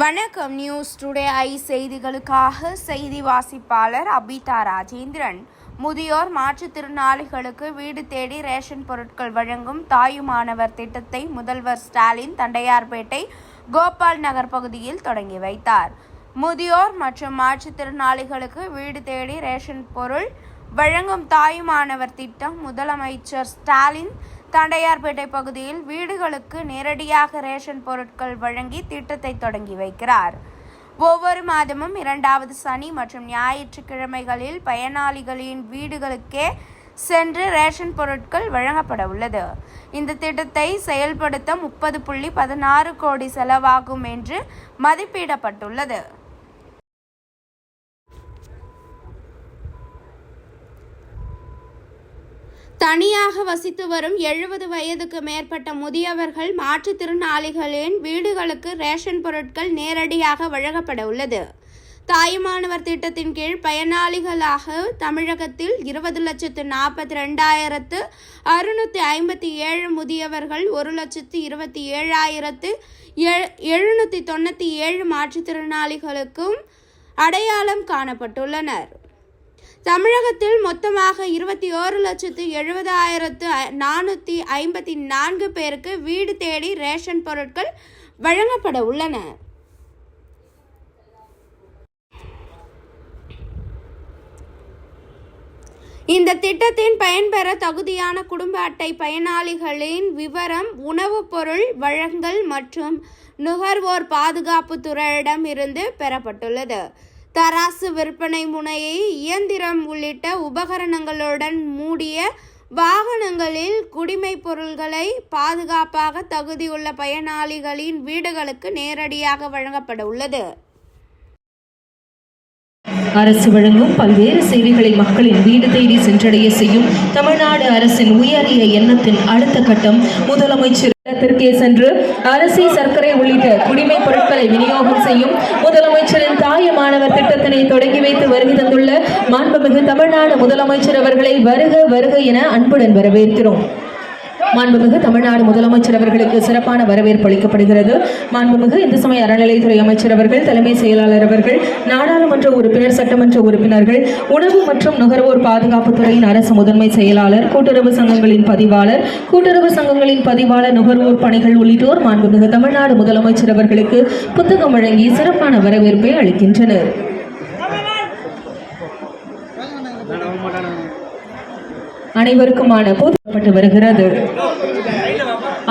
வணக்கம் news today I செய்திகளுக்காக செய்தி வாசிப்பாளர் அபிதா ராஜேந்திரன். முதியோர் மாற்றுத்திறனாளிகளுக்கு வீடு தேடி ரேஷன் பொருட்கள் வழங்கும் தாயுமானவர் திட்டத்தை முதல்வர் ஸ்டாலின் தண்டையார்பேட்டை கோபால் நகர் பகுதியில் தொடங்கி வைத்தார். முதியோர் மற்றும் மாற்றுத்திறனாளிகளுக்கு வீடு தேடி ரேஷன் பொருள் வழங்கும் தாயுமானவர் திட்டம் முதலமைச்சர் ஸ்டாலின் தண்டையார்பேட்டை பகுதியில் வீடுகளுக்கு நேரடியாக ரேஷன் பொருட்கள் வழங்கி திட்டத்தை தொடங்கி வைக்கிறார். ஒவ்வொரு மாதமும் இரண்டாவது சனி மற்றும் ஞாயிற்றுக்கிழமைகளில் பயனாளிகளின் வீடுகளுக்கே சென்று ரேஷன் பொருட்கள் வழங்கப்பட உள்ளது. இந்த திட்டத்தை செயல்படுத்த முப்பது புள்ளி பதினாறு கோடி செலவாகும் என்று மதிப்பிடப்பட்டுள்ளது. தனியாக வசித்து வரும் எழுபது வயதுக்கு மேற்பட்ட முதியவர்கள் மாற்றுத்திறனாளிகளின் வீடுகளுக்கு ரேஷன் பொருட்கள் நேரடியாக வழங்கப்பட உள்ளது. தாயுமானவர் திட்டத்தின் கீழ் பயனாளிகளாக தமிழகத்தில் இருபது லட்சத்து நாற்பத்தி ரெண்டாயிரத்து அறுநூற்றி ஐம்பத்தி ஏழு முதியவர்கள் ஒரு லட்சத்து இருபத்தி ஏழாயிரத்து எழுநூற்றி தொண்ணூற்றி ஏழு மாற்றுத்திறனாளிகளுக்கும் அடையாளம் காணப்பட்டுள்ளனர். தமிழகத்தில் மொத்தமாக இருபத்தி ஓரு லட்சத்து எழுபதாயிரத்து நானூற்றி ஐம்பத்தி நான்கு பேருக்கு வீடு தேடி ரேஷன் பொருட்கள் வழங்கப்பட உள்ளன. இந்த திட்டத்தின் பயன்பெற தகுதியான குடும்ப அட்டை பயனாளிகளின் விவரம் உணவுப் பொருள் வழங்கல் மற்றும் நுகர்வோர் பாதுகாப்பு துறையிடம் இருந்து பெறப்பட்டுள்ளது. தராசு விற்பனை முனையை இயந்திரம் உள்ளிட்ட உபகரணங்களுடன் மூடிய வாகனங்களில் குடிமை பொருள்களை பாதுகாப்பாக தகுதியுள்ள பயனாளிகளின் வீடுகளுக்கு நேரடியாக வழங்கப்பட உள்ளது. அரசு வழங்கும் பல்வேறு சேவைகளை மக்களின் வீடு தேடி சென்றடைய செய்யும் தமிழ்நாடு அரசின் உயரிய எண்ணத்தின் அடுத்த கட்டம் முதலமைச்சர் இடத்திற்கே சென்று அரிசி சர்க்கரை உள்ளிட்ட குடிமை பொருட்களை விநியோகம் செய்யும் முதலமைச்சரின் தாய மாணவர் திட்டத்தினை தொடங்கி வைத்து வருகை தந்துள்ள மாண்புமிகு தமிழ்நாடு முதலமைச்சர் அவர்களை வருக வருக என அன்புடன் வரவேற்கிறோம். மாண்புமிகு தமிழ்நாடு முதலமைச்சர் அவர்களுக்கு சிறப்பான வரவேற்பு அளிக்கப்படுகிறது. மாண்புமிகு இந்து சமய அறநிலைத்துறை அமைச்சர் அவர்கள் தலைமை செயலாளர் அவர்கள் நாடாளுமன்ற உறுப்பினர் சட்டமன்ற உறுப்பினர்கள் உணவு மற்றும் நுகர்வோர் பாதுகாப்புத்துறையின் அரசு முதன்மை செயலாளர் கூட்டுறவு சங்கங்களின் பதிவாளர் கூட்டுறவு சங்கங்களின் பதிவாளர் நுகர்வோர் பணிகள் உள்ளிட்டோர் மாண்புமிகு தமிழ்நாடு முதலமைச்சர் அவர்களுக்கு புத்தகம் வழங்கி சிறப்பான வரவேற்பை அளிக்கின்றனர். அனைவருக்குமான போதப்பட்டு வருகிறது.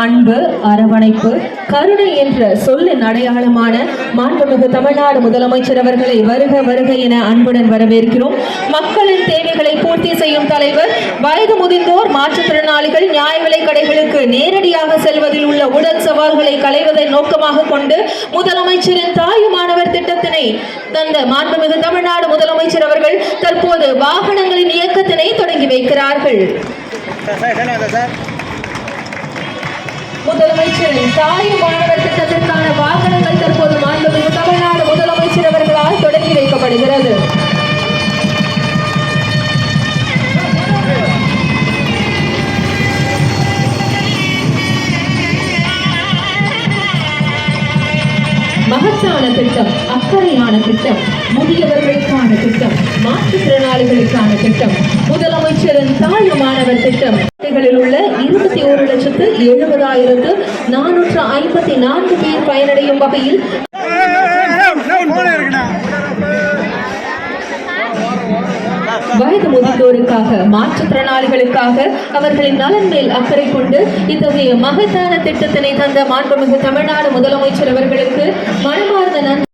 அன்பு அரவணைப்பு கருணை என்ற சொல்லின் அடையாளமான மாண்புமிகு தமிழ்நாடு முதலமைச்சர் அவர்களை வருக வருக என அன்புடன் வரவேற்கிறோம். மக்களின் தேவைகளை பூர்த்தி செய்யும் தலைவர் வயது முதிர்ந்தோர் மாற்றுத்திறனாளிகள் நியாய விலை கடைகளுக்கு நேரடியாக செல்வதில் உள்ள உடல் சவால்களை களைவதை நோக்கமாக கொண்டு முதலமைச்சரின் தாயுமானவர் திட்டத்தினை தந்த மாண்புமிகு தமிழ்நாடு முதலமைச்சர் அவர்கள் தற்போது வாகனங்களின் இயக்கத்தினை தொடங்கி வைக்கிறார்கள். முதலமைச்சரின் தாய் மாணவர் திட்டத்திற்கான வாகனங்கள் தற்போது மாண்புமிகு தமிழ்நாடு முதலமைச்சர் அவர்களால் தொடங்கி வைக்கப்படுகிறது. மகத்தான திட்டம் அக்கறையான திட்டம். முதியவர்களுக்கான திட்டம் மாற்றுத்திறனாளிகளுக்கான திட்டம் முதலமைச்சரின் தாழ்வு மாணவர் திட்டம். உள்ள இருபத்தி ஒரு லட்சத்து எழுபதாயிரத்து நானூற்று ஐம்பத்தி நான்கு பேர் பயனடையும் வகையில் வயது முதிர்ந்தோருக்காக மாற்றுத்திறனாளிகளுக்காக அவர்களின் நலன் மேல் அக்கறை கொண்டு இத்தகைய மகத்தான திட்டத்தினை தந்த மாண்புமிகு தமிழ்நாடு முதலமைச்சர் அவர்களுக்கு மனமார்ந்த நன்றி.